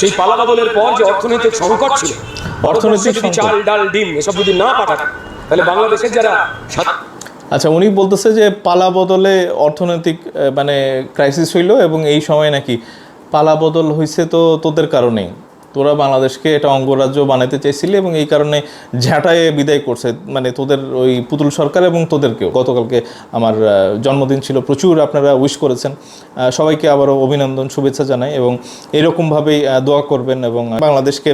সেই পালাবদলের পর যে অর্থনৈতিক সংকট ছিল অর্থনৈতিক যদি চাল ডাল ডিম এসব যদি না পাঠান তাহলে বাংলাদেশের যারা আচ্ছা উনি বলতেছে যে পালা বদলে অর্থনৈতিক মানে ক্রাইসিস হইল এবং এই সময় নাকি পালা বদল হয়েছে তো তোদের কারণেই। তোরা বাংলাদেশকে এটা অঙ্গরাজ্য বানাইতে চাইছিলি এবং এই কারণে ঝাঁটায়ে বিদায় করছে। মানে তোদের ওই পুতুল সরকার এবং তোদেরকেও। গতকালকে আমার জন্মদিন ছিল, প্রচুর আপনারা উইশ করেছেন। সবাইকে আবারও অভিনন্দন, শুভেচ্ছা জানাই এবং এরকমভাবেই দোয়া করবেন এবং বাংলাদেশকে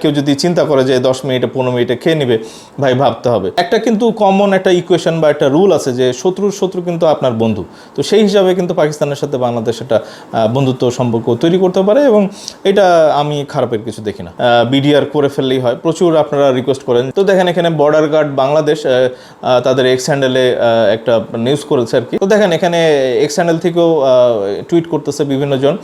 কেউ যদি চিন্তা করে যে দশ মিনিটে, পনেরো মিনিটে খেয়ে নেবে, ভাই ভাবতে হবে। একটা কিন্তু কমন একটা ইকুয়েশন বা একটা রুল আছে যে শত্রুর শত্রু কিন্তু আপনার বন্ধু। তো সেই হিসাবে কিন্তু পাকিস্তানের সাথে বাংলাদেশ একটা বন্ধুত্ব সম্পর্ক তৈরি করতে পারে এবং এটা আমি খারাপের কিছু দেখি না। বিডিআর করে ফেললেই হয়। প্রচুর আপনারা রিকোয়েস্ট করেন। তো দেখেন, এখানে বর্ডার গার্ড বাংলাদেশ তাদের এক্স হ্যান্ডেলে একটা নিউজ করেছে আর কি। তো দেখেন, এখানে এক্স হ্যান্ডেল থেকেও টুইট করতেছে বিভিন্ন জন।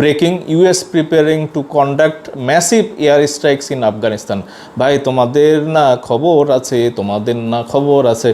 Breaking US preparing to conduct massive air strikes in Afghanistan ভাই, তোমাদের না খবর আছে, তোমাদের না খবর আছে।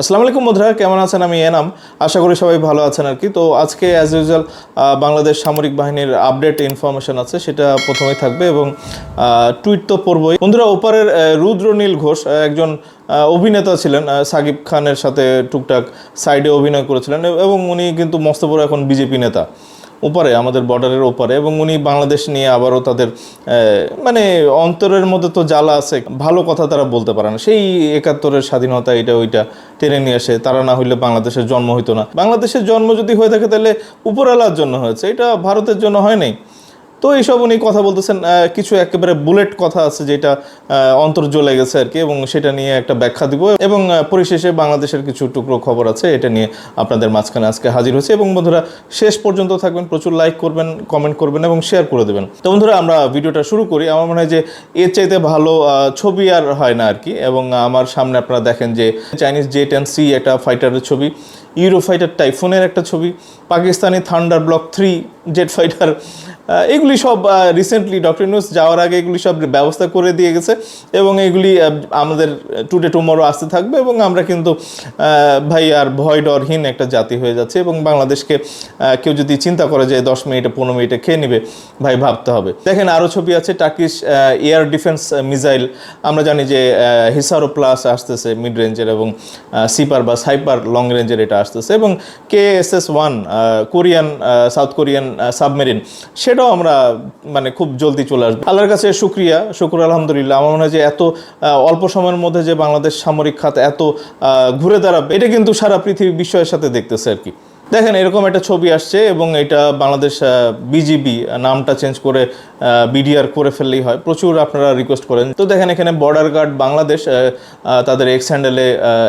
আসসালামু আলাইকুম বন্ধুরা, কেমন আছেন? আমি এনাম। আশা করি সবাই ভালো আছেন আর কি। তো আজকে অ্যাজ ইউজুয়াল বাংলাদেশ সামরিক বাহিনীর আপডেট ইনফরমেশন আছে, সেটা প্রথমেই থাকবে এবং টুইট তো পড়বই। বন্ধুরা, ওপারের রুদ্রনীল ঘোষ একজন অভিনেতা ছিলেন সাকিব খানের সাথে টুকটাক সাইডে অভিনয় করেছিলেন এবং উনি কিন্তু মস্ত বড় এখন বিজেপি নেতা। ওপারে, আমাদের বর্ডারের ওপারে এবং উনি বাংলাদেশ নিয়ে আবারও তাদের মানে অন্তরের মধ্যে তো জ্বালা আছে, ভালো কথা তারা বলতে পারে না। সেই একাত্তরের স্বাধীনতা এটা ওইটা টেনে নিয়ে আসে, তারা না হইলে বাংলাদেশের জন্ম হইতো না। বাংলাদেশের জন্ম যদি হয়ে থাকে তাহলে উপরালার জন্য হয়েছে, এটা ভারতের জন্য হয় নাই। তো এইসব উনি কথা বলতেছেন কিছু একেবারে বুলেট কথা আছে যেটা অন্তর জ্বলে গেছে আর কি, এবং সেটা নিয়ে একটা ব্যাখ্যা দিব। এবং পরিশেষে বাংলাদেশের কিছু টুকরো খবর আছে, এটা নিয়ে আপনাদের মাঝখানে আজকে হাজির হয়েছে। এবং বন্ধুরা, শেষ পর্যন্ত থাকবেন, প্রচুর লাইক করবেন কমেন্ট করবেন এবং শেয়ার করে দেবেন। তো বন্ধুরা, আমরা ভিডিওটা শুরু করি। আমার মনে হয় যে, এর চাইতে ভালো ছবি আর হয় না আর কি। এবং আমার সামনে আপনারা দেখেন যে চাইনিজ জে টেন সি একটা ফাইটারের ছবি। ইউরো ফাইটার টাইফুনের একটা ছবি, Pakistani thunder block three jet fighter এগুলি সব রিসেন্টলি ডক্টর নিউজ যাওয়ার আগে এগুলি সব ব্যবস্থা করে দিয়ে গেছে এবং এগুলি আমাদের টুডে টুমোরো আসতে থাকবে এবং আমরা কিন্তু ভাই আর ভয় ডরহীন একটা জাতি হয়ে যাচ্ছে এবং বাংলাদেশকে কেউ যদি চিন্তা করে যে দশ মিনিটে, পনেরো মিনিটে খেয়ে নেবে, ভাই ভাবতে হবে। দেখেন আরও ছবি আছে টার্কিশ এয়ার ডিফেন্স মিসাইল আমরা জানি যে হিসারো প্লাস আসতেছে মিড রেঞ্জের এবং সিপার বা সাইপার লং রেঞ্জের এটা আসতেছে এবং K S S one Korean south Korean submarine সেটাও আমরা মানে খুব জলদি চলে আসবে। আল্লাহর কাছে শুক্রিয়া, শুক্র, আলহামদুলিল্লাহ। আমার মনে হয় যে এত অল্প সময়ের মধ্যে যে বাংলাদেশ সামরিক খাত এত ঘুরে দাঁড়াবে, এটা কিন্তু সারা পৃথিবী বিস্ময়ের সাথে দেখতেছে আর কি। দেখেন, এরকম একটা ছবি আসছে এবং এটা বাংলাদেশ বিজিবি নামটা চেঞ্জ করে বিডিআর করে ফেললেই হয়। প্রচুর আপনারা রিকোয়েস্ট করেন। তো দেখেন, এখানে বর্ডার গার্ড বাংলাদেশ তাদের এক্স হ্যান্ডেলে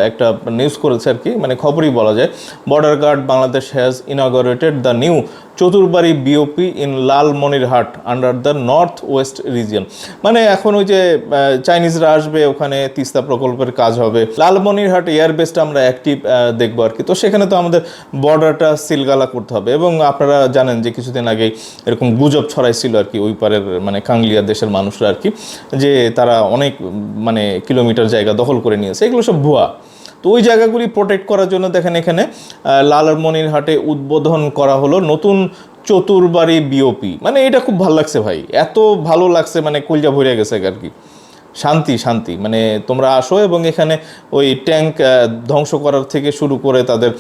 একটা নিউজ করেছে আর কি। মানে খবরই বলা যায়। Border guard Bangladesh has inaugurated the new Chaturbari BOP in Lalmonirhat under the north west region মানে এখন ওই যে চাইনিজরা আসবে, ওখানে তিস্তা প্রকল্পের কাজ হবে। লালমনিরহাট এয়ারবেসটা আমরা অ্যাক্টিভ দেখব আর কি। তো সেখানে তো আমাদের বর্ডারটা সিলগালা করতে হবে। এবং আপনারা জানেন যে কিছুদিন আগেই এরকম গুজব ছড়াইছিল আর কি ওই পারের মানে কাংলিয়া দেশের মানুষরা আর কি, যে তারা অনেক মানে কিলোমিটার জায়গা দখল করে নিয়েছে, এগুলো সব ভুয়া। তো ওই জায়গাগুলি প্রোটেক্ট করার জন্য দেখেন এখানে লালমনির হাটে উদ্বোধন করা হলো নতুন চতুরবাড়ি বিওপি মানে এটা খুব ভালো লাগছে ভাই, এত ভালো লাগছে মানে কলজা ভরে গেছে আর কি। শান্তি শান্তি। মানে তোমরা আসো এবং এখানে ওই ট্যাঙ্ক ধ্বংস করার থেকে শুরু করে তাদের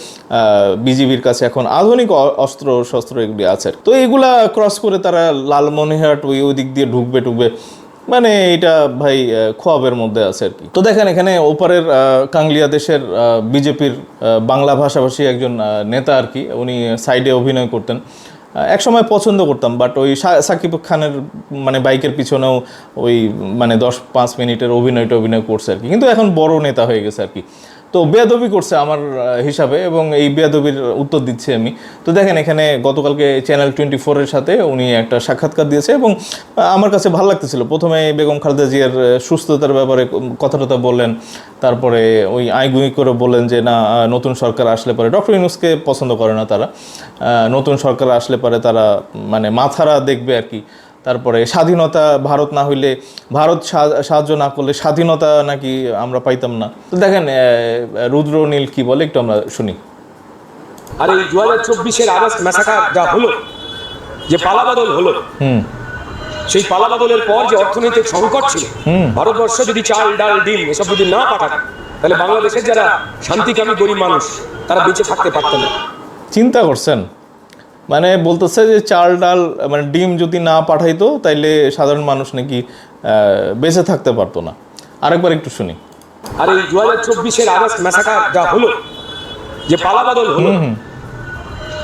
বিজিবির কাছে এখন আধুনিক অস্ত্র, শস্ত্র এগুলি আছে। তো এগুলা ক্রস করে তারা লালমনিহাট ওই ওই দিক দিয়ে ঢুকবে ঢুকবে মানে এটা ভাই খোয়াবের মধ্যে আছে আর কি। তো দেখেন এখানে ওপারের কাংলিয়া দেশের বিজেপির বাংলা ভাষাভাষী একজন নেতা আর কি। উনি সাইডে অভিনয় করতেন। এক সময় পছন্দ করতাম বাট ওই সাকিব খানের মানে বাইকের পিছনেও ওই মানে দশ পাঁচ মিনিটের অভিনয়টা অভিনয় করছে আর কি। কিন্তু এখন বড় নেতা হয়ে গেছে আর কি। তো বেয়াদবি করছে আমার হিসাবে এবং এই বেয়াদবির উত্তর দিচ্ছি আমি। তো দেখেন এখানে গতকালকে চ্যানেল টোয়েন্টি ফোরের সাথে উনি একটা সাক্ষাৎকার দিয়েছে এবং আমার কাছে ভালো লাগতেছিল। প্রথমে বেগম খালেদা জিয়ার সুস্থতার ব্যাপারে কথা টথা বললেন, তারপরে ওই আইগুই করে বললেন যে, না নতুন সরকার আসলে পরে। ডক্টর ইউনুসকে পছন্দ করে না তারা। নতুন সরকার আসলে পরে তারা মানে মাথারা দেখবে আর কি। তারপরে স্বাধীনতা ভারত না হইলে ভারত সাহায্য না করলে স্বাধীনতা নাকি আমরা পাইতাম না। তো দেখেন আহ, রুদ্র নীল কি বলে একটু আমরা শুনি। আর এই দু হাজার চব্বিশের আগস্ট যা হলো যে পালাবদল হলো হুম। সেই পালাবদলের পর যে অর্থনৈতিক সংকট ছিল ভারতবর্ষ যদি চাল ডাল ডিম এসব যদি না পাঠাত তাহলে বাংলাদেশের যারা শান্তিকামী গরিব মানুষ তারা বেঁচে থাকতে পারতো না। চিন্তা করছেন? মানে বলতেছে যে চাল ডাল মানে ডিম যদি না পাঠাইতো তাইলে সাধারণ মানুষ নাকি বেঁচে থাকতে পারতো না। আরেকবার একটু শুনি। আর এই দু হাজার চব্বিশের আগস্ট ম্যাসাকার যা হলো যে পালাবদল হলো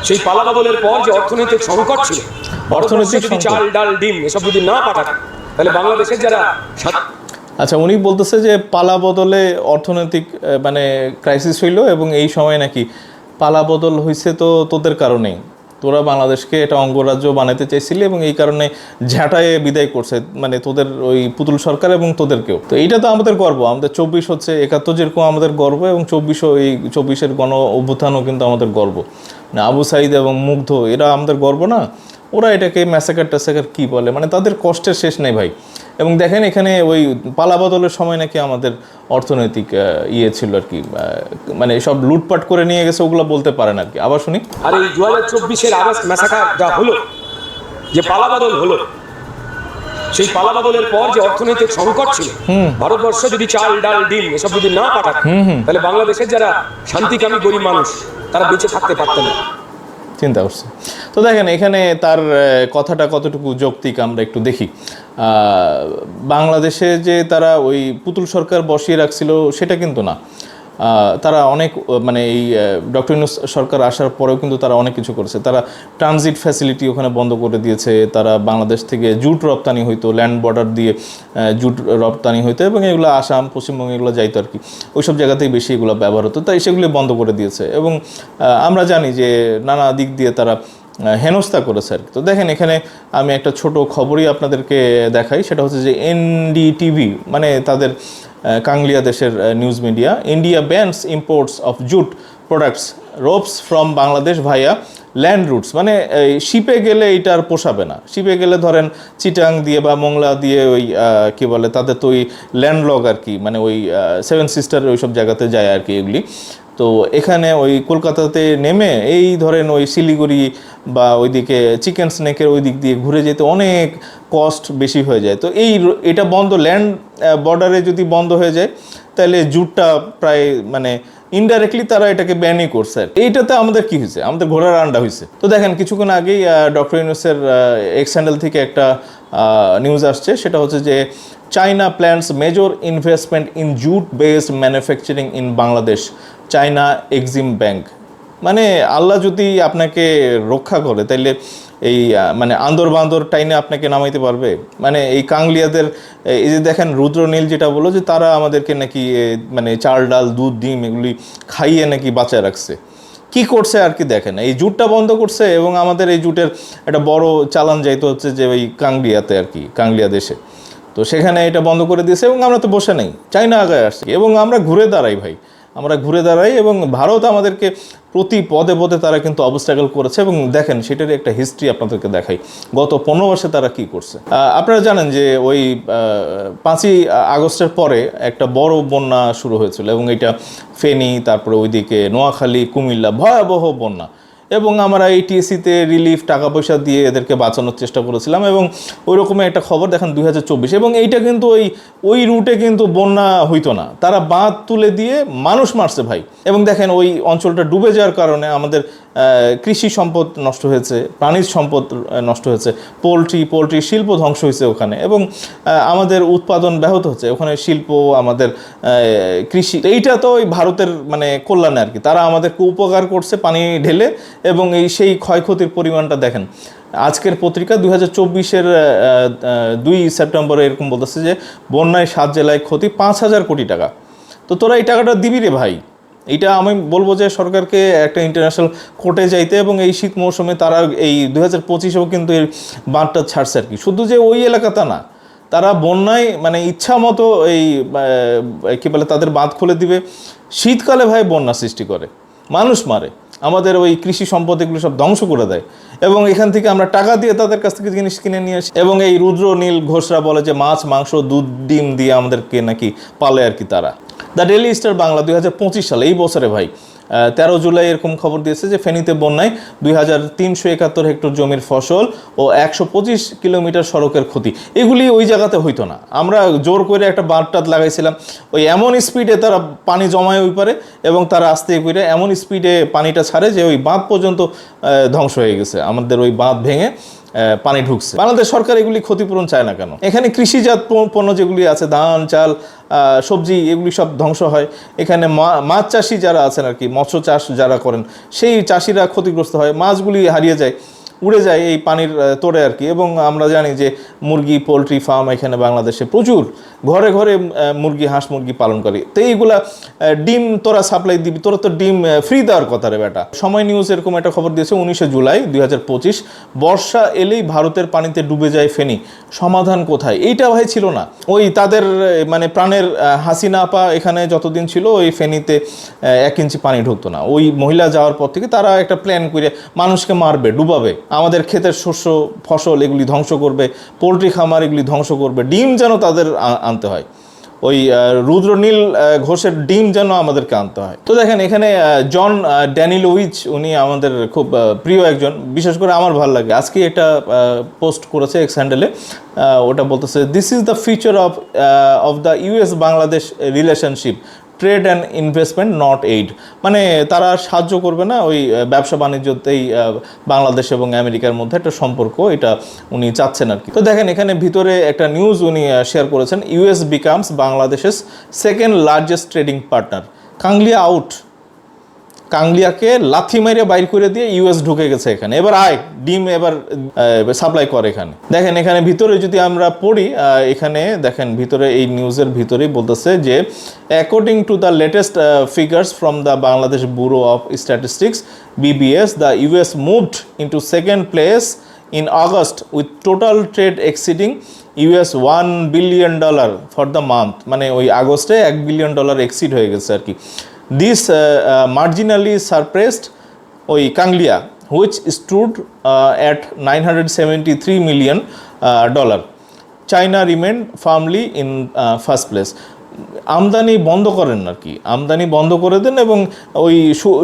সেই পালাবদলের পর যে অর্থনৈতিক সংকট ছিল অর্থনৈতিক চাল ডাল ডিম এসব যদি না পাঠাত তাহলে বাংলাদেশের যারা আচ্ছা উনি বলতেছে যে পালা বদলে অর্থনৈতিক মানে ক্রাইসিস হইল এবং এই সময় নাকি পালা বদল হয়েছে তো তোদের কারণেই। তোরা বাংলাদেশকে এটা অঙ্গরাজ্য বানাতে চাইছিলি এবং এই কারণে ঝাঁটায় বিদায় করছে মানে তোদের ওই পুতুল সরকার এবং তোদেরকেও। তো এইটা তো আমাদের গর্ব, আমাদের চব্বিশ হচ্ছে একাত্তর যেরকম আমাদের গর্ব এবং চব্বিশও এই চব্বিশের গণ অভ্যুত্থানও কিন্তু আমাদের গর্ব। মানে আবু সাইদ এবং মুগ্ধ, এরা আমাদের গর্ব না? ওরা এটাকে ম্যাসাকার ট্যাসাকার কী বলে? মানে তাদের কষ্টের শেষ নেই ভাই। এবং দেখেন এখানে ওই পালাবদলের সময় নাকি আমাদের অর্থনৈতিক ইয়ে ছিল আর কি মানে সব লুটপাট করে নিয়ে গেছে ওগুলো বলতে পারেন আর কি। আবার শুনি। আর এই দু হাজার চব্বিশের আগস্ট ম্যাসাকার যা হলো যে পালাবদল হলো সেই পালাবদলের পর যে অর্থনৈতিক সংকট ছিল ভারতবর্ষ যদি চাল ডাল ডিম এসব যদি না পাঠাত তাহলে বাংলাদেশের যারা শান্তিকামী গরিব মানুষ তারা বেঁচে থাকতে পারতো না। চিন্তা করছে। তো দেখেন, এখানে তার কথাটা কতটুকু যৌক্তিক আমরা একটু দেখি। বাংলাদেশে যে তারা ওই পুতুল সরকার বসিয়ে রাখছিল, সেটা কিন্তু না। তারা অনেক মানে এই ডক্টর ইউনুস সরকার আসার পরেও কিন্তু তারা অনেক কিছু করেছে। তারা ট্রানজিট ফ্যাসিলিটি ওখানে বন্ধ করে দিয়েছে, তারা বাংলাদেশ থেকে জুট রপ্তানি হইতো ল্যান্ড বর্ডার দিয়ে জুট রপ্তানি হইতো এবং এগুলো আসাম, পশ্চিমবঙ্গে এগুলো যাইতো আর কি। ওইসব জায়গাতেই বেশি এগুলো ব্যবহার হতো, তাই সেগুলি বন্ধ করে দিয়েছে এবং আমরা জানি যে নানা দিক দিয়ে তারা হেনস্থা করেছে আর কি। তো দেখেন এখানে আমি একটা ছোট খবরই আপনাদেরকে দেখাই, সেটা হচ্ছে যে এনডিটিভি মানে তাদের কাংলিয়া দেশের news media India bans imports of jute products ropes from Bangladesh via land routes মানে এই শিপে গেলে এইটা আর পোষাবে না। শিপে গেলে ধরেন চিটাং দিয়ে বা মোংলা দিয়ে ওই কি বলে তাদের তো ওই ল্যান্ডলগ আর কি। মানে ওই সেভেন সিস্টার ওই সব জায়গাতে যায় আর কি এগুলি। তো এখানে ওই কলকাতাতে নেমে এই ধরেন ওই শিলিগুড়ি বা ওইদিকে চিকেন স্নেকের ওই দিক দিয়ে ঘুরে যেতে অনেক কস্ট বেশি হয়ে যায়। তো এই এটা বন্ধ, ল্যান্ড বর্ডারে যদি বন্ধ হয়ে যায়, তাহলে জুটটা প্রায় মানে ইনডাইরেক্টলি তারা এটাকে ব্যানই করছে এইটাতে আমাদের কি হয়েছে? আমাদের ঘোড়ার আন্ডা হয়েছে। তো দেখেন, কিছুক্ষণ আগেই ডক্টর ইউনুসের এক্স হ্যান্ডেল থেকে একটা নিউজ আসছে। সেটা হচ্ছে যে China plans major investment in jute based manufacturing in Bangladesh China Exim bank. মানে আল্লাহ যদি আপনাকে রক্ষা করে, তাইলে এই মানে আন্দর বান্দর টাইনে আপনাকে নামাইতে পারবে। মানে এই কাংলিয়াদের, এই যে দেখেন রুদ্রনীল যেটা বলল যে তারা আমাদেরকে নাকি মানে চাল, ডাল, দুধ, ডিম এগুলি খাইয়ে নাকি বাঁচায় রাখছে। কি করছে আর কি দেখেন? এই জুটটা বন্ধ করছে এবং আমাদের এই জুটের একটা বড় চালান যাইতে হচ্ছে যে ওই কাংলিয়াতে আর কি, কাংলিয়া দেশে। তো সেখানে এটা বন্ধ করে দিয়েছে এবং আমরা তো বসে নেই। চাইনা আগায় আসছি। এবং আমরা ঘুরে দাঁড়াই ভাই। আমরা ঘুরে দাঁড়াই এবং ভারত আমাদেরকে প্রতি পদে পদে তারা কিন্তু অবস্ট্রাগল করেছে এবং দেখেন সেটারই একটা হিস্ট্রি আপনাদেরকে দেখাই। গত পনেরো বর্ষে তারা কি করছে? আপনারা জানেন যে ওই পাঁচই আগস্টের পরে একটা বড় বন্যা শুরু হয়েছিল এবং এটা ফেনী, তারপরে ওইদিকে নোয়াখালী, কুমিল্লা, ভয়াবহ বন্যা। এবং আমরা এই টিএসিতে রিলিফ টাকা পয়সা দিয়ে এদেরকে বাঁচানোর চেষ্টা করেছিলাম এবং ওই রকমের একটা খবর দেখেন দু হাজার চব্বিশ এবং এইটা কিন্তু ওই ওই রুটে কিন্তু বন্যা হইতো না। তারা বাঁধ তুলে দিয়ে মানুষ মারছে ভাই। এবং দেখেন ওই অঞ্চলটা ডুবে যাওয়ার কারণে আমাদের কৃষি সম্পদ নষ্ট হয়েছে, প্রাণীজ সম্পদ নষ্ট হয়েছে, পোলট্রি পোলট্রি শিল্প ধ্বংস হয়েছে ওখানে এবং আমাদের উৎপাদন ব্যাহত হচ্ছে। ওখানে শিল্প, আমাদের কৃষি, এইটা তো ওই ভারতের মানে কল্যাণে আর কি। তারা আমাদেরকে উপকার করছে পানি ঢেলে এবং এই সেই ক্ষয়ক্ষতির পরিমাণটা দেখেন। আজকের পত্রিকা দুই হাজার চব্বিশের দুই সেপ্টেম্বরে এরকম বলতেছে যে, বন্যায় সাত জেলায় ক্ষতি পাঁচ হাজার কোটি টাকা। তো তোরা এই টাকাটা দিবি রে ভাই? এটা আমি বলব যে সরকারকে একটা ইন্টারন্যাশনাল কোর্টে যাইতে এবং এই শীত মৌসুমে তারা এই দু হাজার পঁচিশেও কিন্তু এই বাঁধটা ছাড়ছে আর কি। শুধু যে ওই এলাকাটা না, তারা বন্যায় মানে ইচ্ছা মতো এই কী বলে, তাদের বাঁধ খুলে দিবে। শীতকালে ভাই বন্যা সৃষ্টি করে। মানুষ মারে। আমাদের ওই কৃষি সম্পদ এগুলো সব ধ্বংস করে দেয়। এবং এখান থেকে আমরা টাকা দিয়ে তাদের কাছ থেকে জিনিস কিনে নিয়ে আসি। এবং এই রুদ্র, নীল ঘোষরা বলে যে মাছ, মাংস, দুধ, ডিম দিয়ে আমাদেরকে নাকি পালে আর কি তারা। দ্য ডেলি স্টার বাংলা দুই হাজার পঁচিশ সালে, এই বছরে ভাই তেরো জুলাই এরকম খবর দিয়েছে যে ফেনীতে বন্যায় দুই হাজার তিনশো একাত্তর হেক্টর জমির ফসল ও একশো পঁচিশ কিলোমিটার সড়কের ক্ষতি। এগুলি ওই জায়গাতে হইতো না। আমরা জোর করে একটা বাঁধ টাত লাগাইছিলাম। ওই এমন স্পিডে তারা পানি জমায় ওই পারে এবং তারা আস্তে করে এমন স্পিডে পানিটা ছাড়ে যে ওই বাঁধ পর্যন্ত ধ্বংস হয়ে গেছে। আমাদের ওই বাঁধ ভেঙে পানি ঢুকছে। বাংলাদেশ সরকার এগুলি ক্ষতিপূরণ চায় না কেন? এখানে কৃষিজাত পণ্য যেগুলি আছে, ধান, চাল সবজি, এগুলি সব ধ্বংস হয়। এখানে মাছ চাষি যারা আছেন আর কি, মৎস্য চাষ যারা করেন, সেই চাষিরা ক্ষতিগ্রস্ত হয়। মাছগুলি হারিয়ে যায়। উড়ে যায় এই পানির তোড়ে আর কি। এবং আমরা জানি যে মুরগি, পোলট্রি ফার্ম এখানে বাংলাদেশে প্রচুর। ঘরে ঘরে মুরগি, হাঁস মুরগি পালন করে। তো এইগুলা ডিম তোরা সাপ্লাই দিবি, তোরা তো ডিম ফ্রি দেওয়ার কথা রে বেটা। সময় নিউজ এরকম একটা খবর দিয়েছে, উনিশে জুলাই দুই হাজার পঁচিশ। বর্ষা এলেই ভারতের পানিতে ডুবে যায় ফেনী। সমাধান কোথায়? এইটা ভাই ছিল না। ওই তাদের মানে প্রাণের হাসিনা আপা এখানে যতদিন ছিল, ওই ফেনীতে এক ইঞ্চি পানি ঢুকতো না। ওই মহিলা যাওয়ার পর থেকে তারা একটা প্ল্যান করে মানুষকে মারবে, ডুবাবে। আমাদের ক্ষেতের শস্য ফসল এগুলি ধ্বংস করবে পোলট্রি খামার এগুলি ধ্বংস করবে ডিম যেন তাদের আনতে হয়। ওই রুদ্রনীল ঘোষের ডিম যেন আমাদেরকে আনতে হয়। তো দেখেন এখানে জন আহ, ড্যানিলোভিচ উনি আমাদের খুব প্রিয় একজন। বিশেষ করে আমার ভালো লাগে। আজকে এটা পোস্ট করেছে এক্স হ্যান্ডেলে ওটা বলতেছে this is the feature of of the US Bangladesh relationship trade and investment, not aid. মানে তারা সাহায্য করবে না ওই ব্যবসা বাণিজ্যতেই বাংলাদেশ এবং আমেরিকার মধ্যে একটা সম্পর্ক, এটা উনি চাচ্ছেন আর কি। তো দেখেন, এখানে ভিতরে একটা নিউজ উনি শেয়ার করেছেন ইউএস বিকামস বাংলাদেশের সেকেন্ড লার্জেস্ট ট্রেডিং পার্টনার কাংলিয়া আউট কাংলিয়াকে লাথি মেরে বাইর করে দিয়ে ইউএস ঢুকে গেছে এখানে। এবার আয়, ডিম এবার সাপ্লাই করে এখানে। দেখেন, এখানে ভিতরে যদি আমরা পড়ি এখানে দেখেন, ভিতরে এই নিউজের ভিতরেই বলতেছে যে according to the latest figures from the Bangladesh bureau of statistics BBS the US moved into second place in August with total trade exceeding US one billion dollar for the month মানে ওই আগস্টে এক billion dollar exceed হয়ে গেছে আর কি। This marginally সারপ্রেসড ওই কাংলিয়া which stood at nine hundred seventy three million dollar China remain firmly in first place আমদানি বন্ধ করেন আর কি। আমদানি বন্ধ করে দেন এবং ওই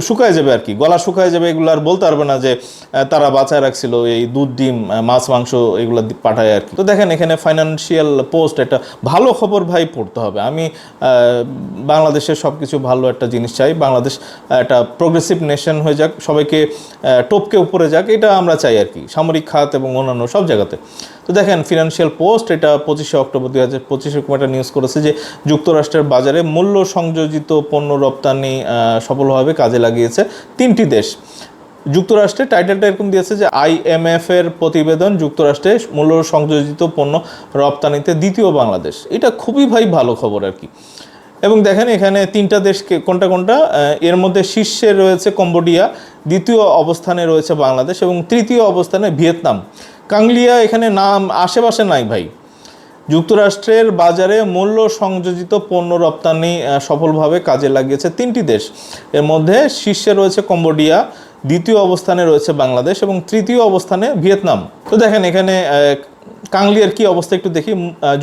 শুকায় যাবে আর কি। গলা শুকায় যাবে এগুলো আর বলতে পারবে না যে তারা বাঁচায় রাখছিল এই দুধ, ডিম মাছ, মাংস এগুলো পাঠায় আর কি। তো দেখেন এখানে ফাইন্যান্সিয়াল পোস্ট একটা ভালো খবর ভাই পড়তে হবে। আমি বাংলাদেশের সব কিছু ভালো একটা জিনিস চাই। বাংলাদেশ একটা প্রোগ্রেসিভ নেশন হয়ে যাক। সবাইকে টপকে উপরে যাক। এটা আমরা চাই আর কি। সামরিক খাত এবং অন্যান্য সব জায়গাতে। তো দেখেন ফিনান্সিয়াল পোস্ট এটা পঁচিশে অক্টোবর দুই হাজার পঁচিশে একটা নিউজ করেছে যে যুক্তরাষ্ট্রের বাজারে মূল্য সংযোজিত পণ্য রপ্তানি সফলভাবে কাজে লাগিয়েছে তিনটি দেশ। যুক্তরাষ্ট্রে টাইটেলটা এরকম দিয়েছে যে আইএমএফ এর প্রতিবেদন যুক্তরাষ্ট্রে মূল্য সংযোজিত পণ্য রপ্তানিতে দ্বিতীয় বাংলাদেশ। এটা খুবই ভাই ভালো খবর আর কি। এবং দেখেন, এখানে তিনটা দেশকে কোনটা কোনটা? এর মধ্যে শীর্ষে রয়েছে কম্বোডিয়া, দ্বিতীয় অবস্থানে রয়েছে বাংলাদেশ এবং তৃতীয় অবস্থানে ভিয়েতনাম। কাংলিয়া এখানে নাম আশেপাশে নাই ভাই। যুক্তরাষ্ট্রের বাজারে মূল্য সংযোজিত পণ্য রপ্তানি সফলভাবে কাজে লাগিয়েছে তিনটি দেশ। এর মধ্যে শীর্ষে রয়েছে কম্বোডিয়া, দ্বিতীয় অবস্থানে রয়েছে বাংলাদেশ এবং তৃতীয় অবস্থানে ভিয়েতনাম। তো দেখেন এখানে কাংলিয়ার কি অবস্থা একটু দেখি।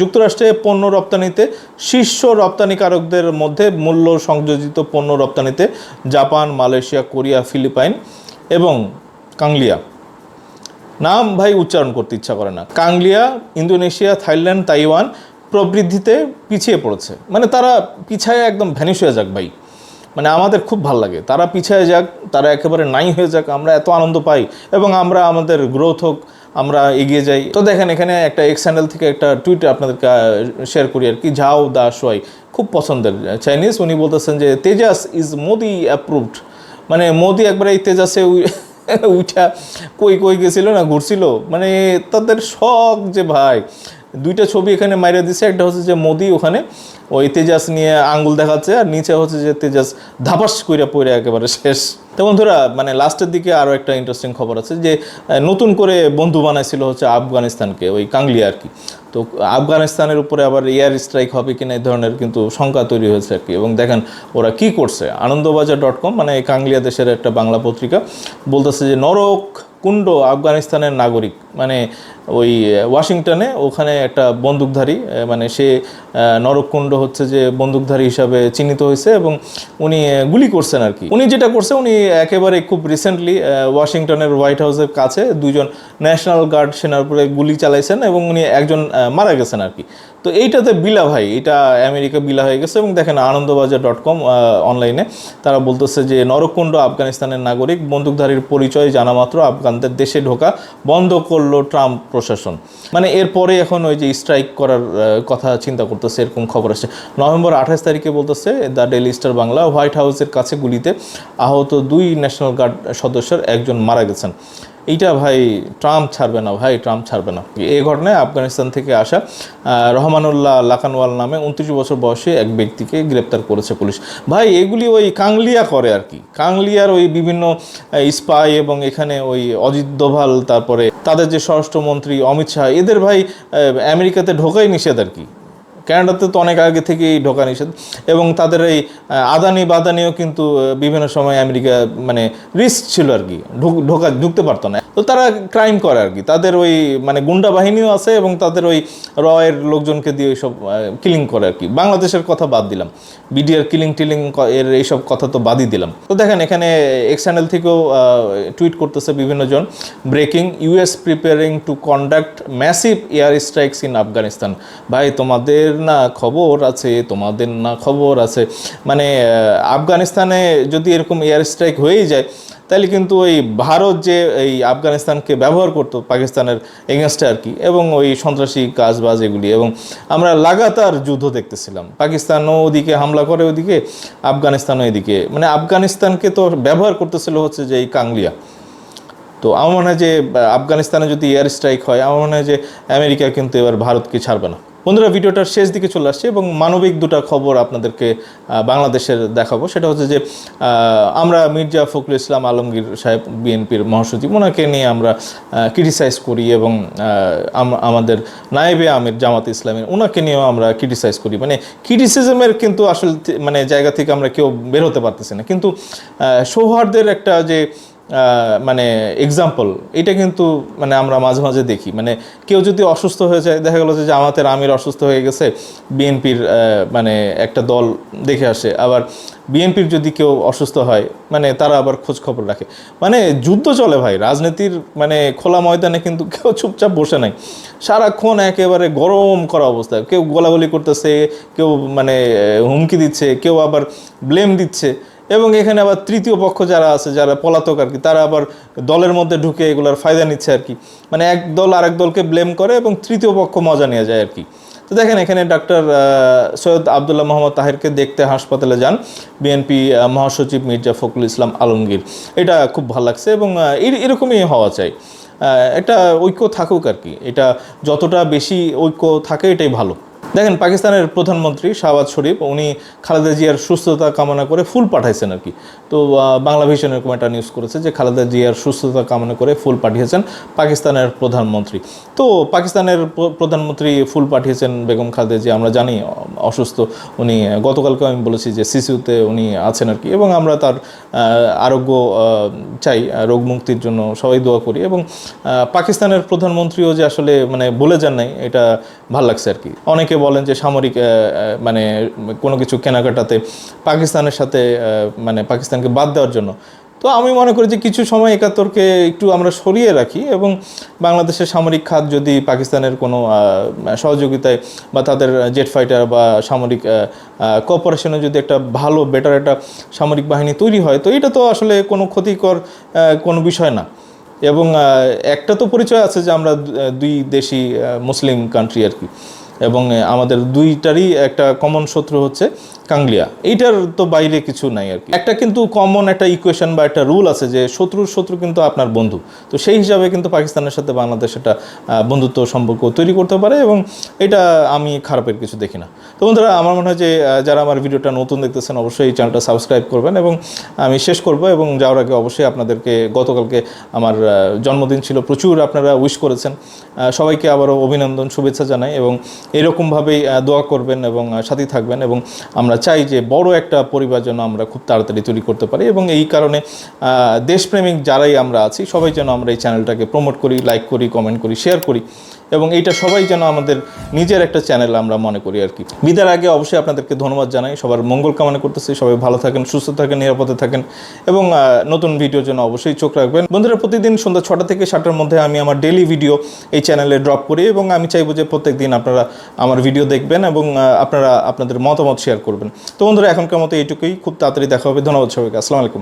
যুক্তরাষ্ট্রে পণ্য রপ্তানিতে শীর্ষ রপ্তানিকারকদের মধ্যে মূল্য সংযোজিত পণ্য রপ্তানিতে জাপান, মালয়েশিয়া, কোরিয়া, ফিলিপাইন এবং কাংলিয়া। নাম ভাই উচ্চারণ করতে ইচ্ছা করে না। কাংলিয়া, ইন্দোনেশিয়া, থাইল্যান্ড, তাইওয়ান প্রবৃদ্ধিতে পিছিয়ে পড়েছে। মানে তারা পিছায় একদম ভ্যানিশ হয়ে যাক ভাই। মানে আমাদের খুব ভালো লাগে। তারা পিছায় যাক, তারা একেবারে নাই হয়ে যাক, আমরা এত আনন্দ পাই এবং আমরা আমাদের গ্রোথ হোক, আমরা এগিয়ে যাই। তো দেখেন, এখানে একটা এক্স হ্যান্ডেল থেকে একটা টুইট আপনাদেরকে শেয়ার করি আর কি ঝাও দা সোয়াই। খুব পছন্দের চাইনিজ উনি বলতেছেন যে, তেজাস ইজ মোদি অ্যাপ্রুভড মানে মোদি একবার এই তেজাসে উইটা কই কই গেছিল না, ঘুরছিল? মানে তাদের শখ যে ভাই, দুইটা ছবি এখানে মাইরে দিছে, একটা হচ্ছে যে মোদি ওখানে ওই তেজাস নিয়ে আঙ্গুল দেখাচ্ছে আর নিচে হচ্ছে যে তেজাস ধাপাস কইরা পড়ে একেবারে শেষ। তো বন্ধুরা মানে লাস্টের দিকে আরও একটা ইন্টারেস্টিং খবর আছে যে নতুন করে বন্ধু বানাইছিল হচ্ছে আফগানিস্তানকে, ওই কাংলিয়া আর কি। তো আফগানিস্তানের উপরে আবার এয়ার স্ট্রাইক হবে কিনা এই ধরনের কিন্তু শঙ্কা তৈরি হয়েছে আর কি। এবং দেখেন ওরা কি করছে। আনন্দবাজার ডট কম মানে কাংলিয়া দেশের একটা বাংলা পত্রিকা, বলতেছে যে নরক কুণ্ড আফগানিস্তানের নাগরিক মানে ওই ওয়াশিংটনে ওখানে একটা বন্দুকধারী মানে সে নরককুণ্ড হচ্ছে যে বন্দুকধারী হিসাবে চিহ্নিত হয়েছে এবং উনি গুলি করছেন আর কি। উনি যেটা করছে, উনি একেবারে খুব রিসেন্টলি ওয়াশিংটনের হোয়াইট হাউসের কাছে দুজন ন্যাশনাল গার্ড সেনার উপরে গুলি চালাইছেন এবং উনি একজন মারা গেছেন আর কি। তো এইটাতে বিলা ভাই, এটা আমেরিকা বিলা হয়ে গেছে এবং দেখেন আনন্দবাজার ডট কম অনলাইনে তারা বলতেছে যে নরকুণ্ড আফগানিস্তানের নাগরিক, বন্দুকধারীর পরিচয় জানা মাত্র আফগানদের দেশে ঢোকা বন্ধ করল ট্রাম্প প্রশাসন। মানে এরপরে এখন ওই যে স্ট্রাইক করার কথা চিন্তা করতেছে, এরকম খবর আসছে। নভেম্বর আঠাশ তারিখে বলতেছে the Daily Star Bangla, White হাউসের কাছে গুলিতে আহত দুই ন্যাশনাল গার্ড সদস্যের একজন মারা গেছেন। এইটা ভাই ট্রাম্প ছাড়বে না, ভাই ট্রাম্প ছাড়বে না। এই ঘটনায় আফগানিস্তান থেকে আসা রহমানুল্লাহ লাকানওয়াল নামে উনত্রিশ বছর বয়সে এক ব্যক্তিকে গ্রেপ্তার করেছে পুলিশ। ভাই, এগুলি ওই কাংলিয়া করে আর কি। কাংলিয়ার ওই বিভিন্ন স্পাই এবং এখানে ওই অজিত দোভাল, তারপরে তাদের যে স্বরাষ্ট্রমন্ত্রী অমিত শাহ, এদের ভাই আমেরিকাতে ঢোকাই নিষেধ আর কি। ক্যানাডাতে তো অনেক আগে থেকেই ঢোকা নিষেধ। এবং তাদের এই আদানি বাদানিও কিন্তু বিভিন্ন সময় আমেরিকা মানে রিস্ক ছিল আর কি। ঢুক- ঢোকা, ঢুকতে পারতো না। তো তারা ক্রাইম করে আর কি তাদের ওই মানে গুন্ডা বাহিনীও আছে এবং তাদের ওই রয়ের লোকজনকে দিয়ে ওইসব কিলিং করে আর কি বাংলাদেশের কথা বাদ দিলাম। বিডিআর কিলিং টিলিং এর এইসব কথা তো বাদই দিলাম। তো দেখেন, এখানে এক্স চ্যানেল থেকেও টুইট করতেছে বিভিন্ন জন breaking US preparing to conduct massive air strikes in Afghanistan ভাই, তোমাদের না খবর আছে, তোমাদের না খবর আছে। মানে আফগানিস্তানে যদি এরকম এয়ার স্ট্রাইক হয়েই যায় তাহলে কিন্তু ওই ভারত যে এই আফগানিস্তানকে ব্যবহার করতো পাকিস্তানের এগেনস্টে আর কি, এবং ওই সন্ত্রাসী কাজবাজ এগুলি, এবং আমরা লাগাতার যুদ্ধ দেখতেছিলাম। পাকিস্তানও ওদিকে হামলা করে ওদিকে, আফগানিস্তানও এদিকে। মানে আফগানিস্তানকে তো ব্যবহার করতেছিল হচ্ছে যে এই কাংলিয়া। তো আমার মনে হয় যে আফগানিস্তানে যদি এয়ার স্ট্রাইক হয় আমার মনে হয় যে আমেরিকা কিন্তু এবার ভারতকে ছাড়বে না। বন্ধুরা ভিডিওটার শেষ দিকে চলে আসছে এবং মানবিক দুটা খবর আপনাদেরকে বাংলাদেশের দেখাবো। সেটা হচ্ছে যে আমরা মির্জা ফখরুল ইসলাম আলমগীর সাহেব বিএনপির মহাসচিব ওনাকে নিয়ে আমরা ক্রিটিসাইজ করি এবং আমাদের নায়েবে আমির জামাত ইসলামের ওনাকে নিয়েও আমরা ক্রিটিসাইজ করি। মানে ক্রিটিসিজমের কিন্তু আসলে মানে জায়গা থেকে আমরা কেউ বের হতে পারতেছি না। কিন্তু আহ, সৌহার্দ্যের একটা যে মানে এক্সাম্পল এটা কিন্তু মানে আমরা মাঝে মাঝে দেখি। মানে কেউ যদি অসুস্থ হয়ে যায়, দেখা গেলো যে জামাতের আমির অসুস্থ হয়ে গেছে, বিএনপির মানে একটা দল দেখে আসে। আবার বিএনপির যদি কেউ অসুস্থ হয় মানে তারা আবার খোঁজ খবর রাখে। মানে যুদ্ধ চলে ভাই, রাজনীতির মানে খোলা ময়দানে কিন্তু কেউ চুপচাপ বসে নাই। সারাক্ষণ একেবারে গরম করা অবস্থা। কেউ গোলাগুলি করতেছে, কেউ মানে হুমকি দিচ্ছে, কেউ আবার ব্লেম দিচ্ছে। এবং এখানে আবার তৃতীয় পক্ষ যারা আছে, যারা পলাতক আর কি, তারা আবার দলের মধ্যে ঢুকে এগুলোর ফায়দা নিচ্ছে আর কি। মানে এক দল আরেক দলকে ব্লেম করে এবং তৃতীয় পক্ষ মজা নিয়ে যায় আর কি। তো দেখেন এখানে ডাক্তার সৈয়দ আবদুল্লাহ মোহাম্মদ তাহেরকে দেখতে হাসপাতালে যান বিএনপি মহাসচিব মির্জা ফখরুল ইসলাম আলমগীর। এটা খুব ভালো লাগছে এবং এর- এরকমই হওয়া চাই। একটা ঐক্য থাকুক আর কি। এটা যতটা বেশি ঐক্য থাকে এটাই ভালো। দেখেন, পাকিস্তানের প্রধানমন্ত্রী শাহবাজ শরীফ, উনি খালেদা জিয়ার সুস্থতা কামনা করে ফুল পাঠাইছেন আর কি। তো বাংলা ভিশন এরকম একটা নিউজ করেছে যে খালেদা জিয়ার সুস্থতা কামনা করে ফুল পাঠিয়েছেন পাকিস্তানের প্রধানমন্ত্রী। তো, পাকিস্তানের প্রধানমন্ত্রী ফুল পাঠিয়েছেন বেগম খালেদা জিয়া। আমরা জানি, অসুস্থ, উনি গতকালকে আমি বলেছি যে সিসিউতে উনি আছেন আর কি। এবং আমরা তার আরোগ্য চাই রোগ মুক্তির জন্য সবাই দোয়া করি। এবং পাকিস্তানের প্রধানমন্ত্রীও যে আসলে মানে বলে যান নাই, এটা ভালো লাগছে আর কি। অনেকে বলেন যে সামরিক মানে কোনো কিছু কেনাকাটাতে পাকিস্তানের সাথে মানে পাকিস্তানকে বাদ দেওয়ার জন্য। তো আমি মনে করি যে কিছু সময় একাত্তরকে একটু আমরা সরিয়ে রাখি এবং বাংলাদেশের সামরিক খাত যদি পাকিস্তানের কোনো সহযোগিতায় বা তাদের জেট ফাইটার বা সামরিক কোঅপারেশনে যদি একটা ভালো বেটার একটা সামরিক বাহিনী তৈরি হয়, তো এটা তো আসলে কোনো ক্ষতিকর কোনো বিষয় না। এবং একটা তো পরিচয় আছে যে আমরা দুই দেশি মুসলিম কান্ট্রি আর কি। এবং আমাদের দুইটারই একটা কমন শত্রু হচ্ছে কাংলিয়া। এইটার তো বাইরে কিছু নাই আর কি। একটা কিন্তু কমন একটা ইকুয়েশন বা একটা রুল আছে যে শত্রুর শত্রু কিন্তু আপনার বন্ধু। তো সেই হিসাবে কিন্তু পাকিস্তানের সাথে বাংলাদেশ একটা বন্ধুত্ব সম্পর্ক তৈরি করতে পারে এবং এটা আমি খারাপের কিছু দেখি না। তো বন্ধুরা, আমার মনে হয় যে যারা আমার ভিডিওটা নতুন দেখতেছেন, অবশ্যই এই চ্যানেলটা সাবস্ক্রাইব করবেন এবং আমি শেষ করব এবং যাওয়ার আগে অবশ্যই আপনাদেরকে গতকালকে আমার জন্মদিন ছিল। প্রচুর আপনারা উইশ করেছেন। সবাইকে আবারও অভিনন্দন, শুভেচ্ছা জানাই এবং এরকমভাবেই দোয়া করবেন এবং সাথী থাকবেন এবং আমরা চাই যে বড় একটা পরিবার যেন আমরা খুব তাড়াতাড়ি তৈরি করতে পারি এবং এই কারণে দেশপ্রেমিক যারাই আমরা আছি, সবাই যেন আমরা এই চ্যানেলটাকে প্রমোট করি লাইক করি কমেন্ট করি শেয়ার করি এবং এইটা সবাই যেন আমাদের নিজের একটা চ্যানেল আমরা মনে করি আর কি। বিদার আগে অবশ্যই আপনাদেরকে ধন্যবাদ জানাই। সবার মঙ্গল কামনা করতেছি। সবাই ভালো থাকেন, সুস্থ থাকেন, নিরাপদে থাকেন এবং নতুন ভিডিওর জন্য অবশ্যই চোখ রাখবেন। বন্ধুরা, প্রতিদিন সন্ধ্যা ছটা থেকে সাতটার মধ্যে আমি আমার ডেলি ভিডিও এই চ্যানেলে ড্রপ করি এবং আমি চাইব যে প্রত্যেক দিন আপনারা আমার ভিডিও দেখবেন এবং আপনারা আপনাদের মতামত শেয়ার করবেন। তো বন্ধুরা, এখনকার মতো এইটুকুই। খুব তাড়াতাড়ি দেখা হবে। ধন্যবাদ সবাইকে। আসসালামু আলাইকুম।